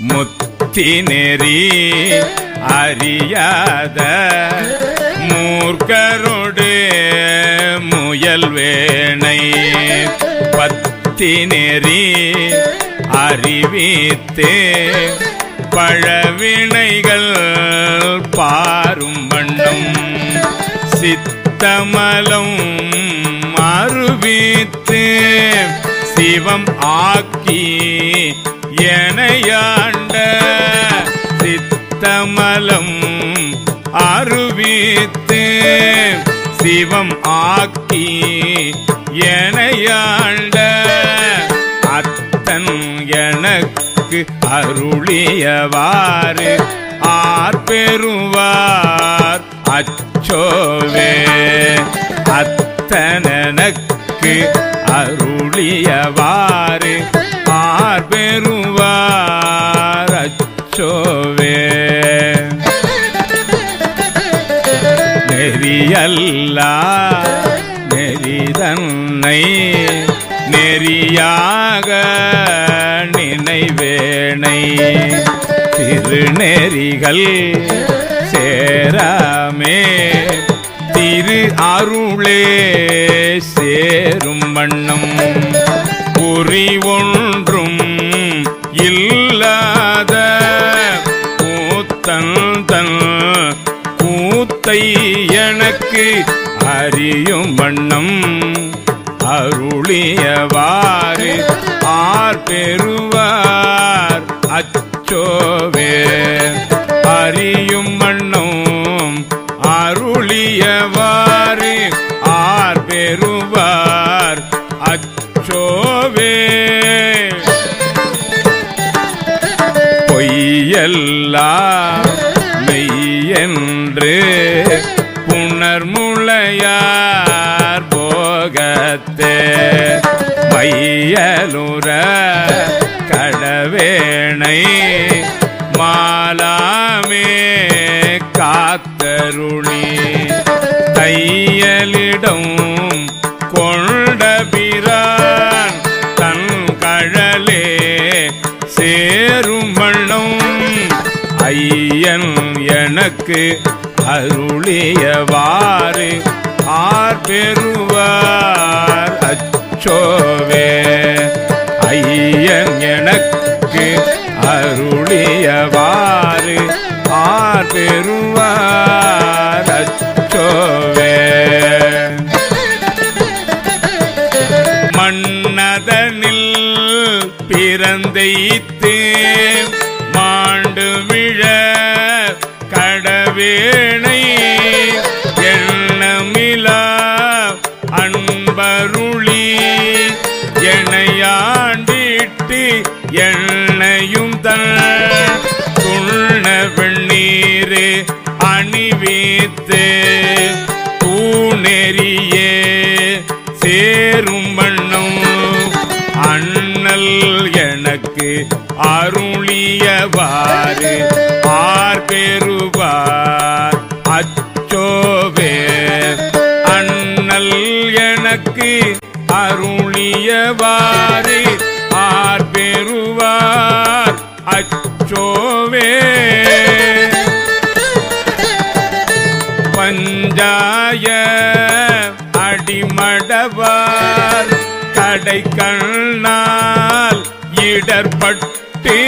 முத்தி நெறி அறியாத மூர்க்கரோடு முயல் வேணை. பத்தி நெறி அறிவித்து பழவினைகள் பாரும் வண்ணம். சித்தமலம் அறிவித்து சிவம் ஆக்கி எனையாண்ட சித்தமலம் அருவித்து சிவம் ஆக்கி எனையாண்ட அத்தன் எனக்கு அருளியவாறு. ஆர்பெறுவார் அச்சோவே. அத்தனனக்கு அருளியவாறு. ஆர் அச்சோவே நெறியல்லா நெறிதன்னை நெறியாக நினைவேனை. திருநெறிகள் சேராமே திரு அருளே சேரும் வண்ணம். குறி ஒன்றும் இல்லாத கூத்தன் தன் கூத்தை எனக்கு அறியும் வண்ணம் அருளியவாறு ஆர் பெறுவார் அச்சோவே. அறியும் பொய்யெல்லாம் மெய்யென்று புணர்முளையார் போகத்தே. மையலுற கடவேணை மாலாமே காத்தருளி. தையலிடம் கொண்ட பிரா எனக்கு அருளியவாறு ஆர் பெறுவார் அச்சோவே. ஐயன் எனக்கு அருளியவாறு ஆர் பெறுவார் அச்சோவே. மன்னதனில் பிறந்தைத்து மாண்டு விழ வேணை எண்ணமிலா அன்பருளி எனையாண்டிட்டு எண்ணையும் தன் துண்ண வெண்ணீரே அணிவித்து தூணெறியே சேரும் வண்ணம் அண்ணல் எனக்கு அருளியவாறு. ஆர் பெரு பெறுவார் அச்சோவே அண்ணல் எனக்கு அருளியவாறு ஆர் பெறுவார். அச்சோவே பஞ்சாய அடிமடவார். கடை கண்ணால் இடர்பட்டு.